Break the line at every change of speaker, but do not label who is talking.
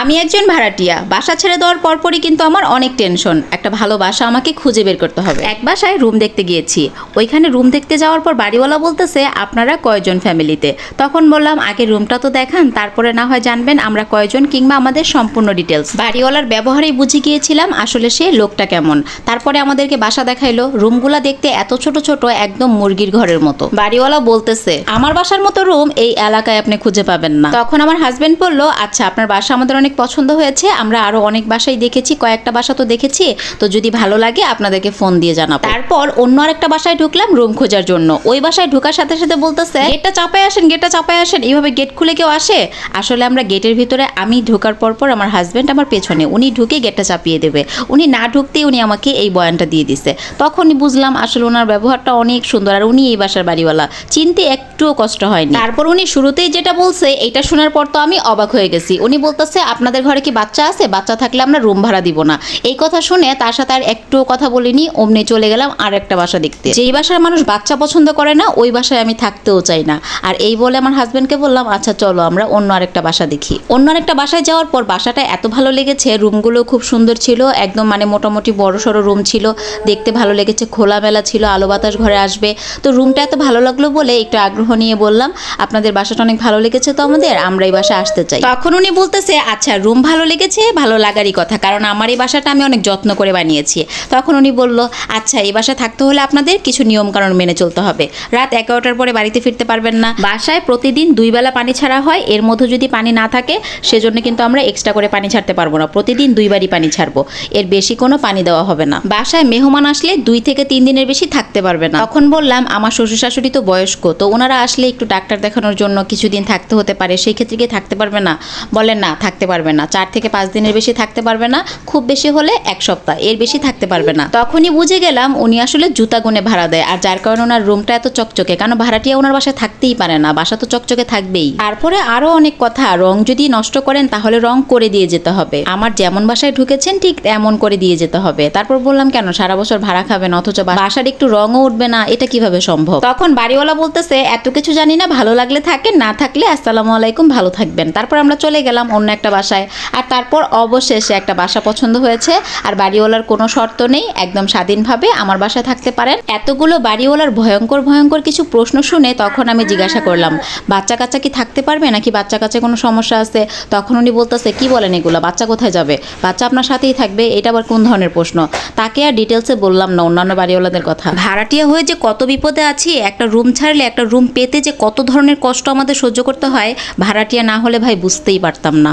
আমি একজন ভাড়াটিয়া। বাসা ছেড়ে দেওয়ার পরপরই কিন্তু আমার অনেক টেনশন। একটা ভালো বাসা আমাকে খুঁজে বের করতে হবে। এক বাসায় রুম দেখতে গিয়েছি। ওইখানে রুম দেখতে যাওয়ার পর বাড়িওয়ালা বলতেছে, আপনারা কয়জন ফ্যামিলিতে? তখন বললাম, আগে রুমটা তো দেখান, তারপরে না হয় জানবেন আমরা কয়জন কিংবা আমাদের সম্পূর্ণ ডিটেলস বাড়িওয়ালার ব্যবহারেই বুঝে গিয়েছিলাম আসলে সে লোকটা কেমন। তারপরে আমাদেরকে বাসা দেখাইলো। রুমগুলা দেখতে এত ছোট ছোট, একদম মুরগির ঘরের মতো। বাড়িওয়ালা বলতেছে, আমার বাসার মতো রুম এই এলাকায় আপনি খুঁজে পাবেন না। তখন আমার হাজবেন্ড বলল আচ্ছা আপনার বাসা আমাদের অনেক পছন্দ হয়েছে, আমরা আরও অনেক বাসাই দেখেছি, কয়েকটা বাসা তো দেখেছি, তো যদি ভালো লাগে আপনাদেরকে ফোন দিয়ে জানাব। তারপর অন্য আরেকটা বাসায় ঢুকলাম রুম খোঁজার জন্য। ওই বাসায় ঢোকার সাথে সাথে বলতেছে গেটটা চাপায় আসেন গেটটা চাপায় আসেন। এইভাবে গেট খুলে কেউ আসে? আসলে আমরা গেটের ভিতরে আমি ঢোকার পর পর আমার হাজবেন্ড আমার পেছনে, উনি ঢুকে গেটটা চাপিয়ে দেবে। উনি না ঢুকতেই উনি আমাকে এই বয়ানটা দিয়ে দিছে। তখনই বুঝলাম আসলে ওনার ব্যবহারটা অনেক সুন্দর, আর উনি এই বাসার বাড়িওয়ালা। চিনতে একটুও কষ্ট হয়নি। তারপর উনি শুরুতেই যেটা বলছে, এটা শোনার পর তো আমি অবাক হয়ে গেছি। উনি বলতেছে, আপনাদের ঘরে কি বাচ্চা আছে? বাচ্চা থাকলে আমরা রুম ভাড়া দিব না। এই কথা শুনে তার সাথে আর একটুও কথা বলিনি, অমনি চলে গেলাম আর একটা বাসা দেখতে। যেই বাসার মানুষ বাচ্চা পছন্দ করে না, ওই বাসায় আমি থাকতেও চাই না। আর এই বলে আমার হাজবেন্ডকে বললাম আচ্ছা চলো, আমরা অন্য আরেকটা বাসা দেখি। অন্য আরেকটা বাসায় যাওয়ার পর বাসাটা এত ভালো লেগেছে রুমগুলো খুব সুন্দর ছিল, একদম মানে মোটামুটি বড় সড়ো রুম ছিল, দেখতে ভালো লেগেছে, খোলামেলা ছিল, আলো বাতাস ঘরে আসবে। তো রুমটা এত ভালো লাগল বলে একটু আগ্রহ নিয়ে বললাম, আপনাদের বাসাটা অনেক ভালো লেগেছে তো আমাদের? আমরা এই বাসায় আসতে চাই। তখন উনি বলতেছে আচ্ছা রুম ভালো লেগেছে, ভালো লাগারই কথা, কারণ আমার এই বাসাটা আমি অনেক যত্ন করে বানিয়েছি। তখন উনি বলল আচ্ছা এই বাসায় থাকতে হলে আপনাদের কিছু নিয়ম কানুন মেনে চলতে হবে। রাত এগারোটার পরে বাড়িতে ফিরতে পারবেন না। বাসায় প্রতিদিন দুই বেলা পানি ছাড়া হয়, এর মধ্যে যদি পানি না থাকে, সেজন্য কিন্তু আমরা এক্সট্রা করে পানি ছাড়তে পারব না। প্রতিদিন দুইবারই পানি ছাড়বো, এর বেশি কোনো পানি দেওয়া হবে না। বাসায় মেহমান আসলে দুই থেকে তিন দিনের বেশি থাকতে পারবে না। তখন বললাম, আমার শ্বশুর শাশুড়ি তো বয়স্ক, তো ওনারা আসলে একটু ডাক্তার দেখানোর জন্য কিছুদিন থাকতে হতে পারে, সেই ক্ষেত্রে কি থাকতে পারবে না। বলেন না, থাকতে পারবে না। চার থেকে পাঁচ দিনের বেশি থাকতে পারবে না, খুব বেশি হলে এক সপ্তাহ। এর বেশি থাকতে পারবে না। তখনই বুঝে গেলাম উনি আসলে জুতা গুনে ভাড়া দেয়। আর যার কারণে ওনার রুমটা এত চকচকে কারণ ভাড়াটিয়া ওনার বাসায় থাকতেই পারে না, বাসা তো চকচকে থাকবেই। তারপরে আরও অনেক কথা, রং যদি নষ্ট করেন তাহলে রং করে দিয়ে যেতে হবে। আমার যেমন বাসায় ঢুকেছেন, ঠিক এমন করে দিয়ে যেতে হবে। তারপর বললাম, কেন? সারা বছর ভাড়া খাবেন, অথচ বাসার একটু রঙও উঠবে না, এটা কীভাবে সম্ভব? তখন বাড়িওয়ালা বলতেছে, এত কিছু জানি না, ভালো লাগলে থাকেন না থাকলে আসসালামু আলাইকুম, ভালো থাকবেন। তারপর আমরা চলে গেলাম অন্য একটা বাসায়। আর তারপর অবশেষে একটা বাসা পছন্দ হয়েছে, আর বাড়িওয়ালার কোনো শর্ত নেই, একদম স্বাধীনভাবে আমার বাসায় থাকতে পারেন। এতগুলো বাড়িওয়ালার ভয়ঙ্কর ভয়ঙ্কর কিছু প্রশ্ন শুনে তখন আমি জিজ্ঞাসা করলাম, বাচ্চা কাচ্চা কি থাকতে পারবে? নাকি বাচ্চা কাচ্চা কোনো সমস্যা আছে? তখন উনি বলতেছে, কি বলেন এগুলো? বাচ্চা কোথায় যাবে? বাচ্চা আপনার সাথেই থাকবে, এটা আবার কোন ধরনের প্রশ্ন? তাকে আর ডিটেলসে বললাম না, অন্যান্য বাড়িওয়ালাদের কথা। ভাড়াটিয়া হয়ে যে কত বিপদে আছি, একটা রুম ছাড়লে একটা রুম পেতে যে কত ধরনের কষ্ট আমাদের সহ্য করতে হয়, ভাড়াটিয়া না হলে ভাই বুঝতেই পারতাম না।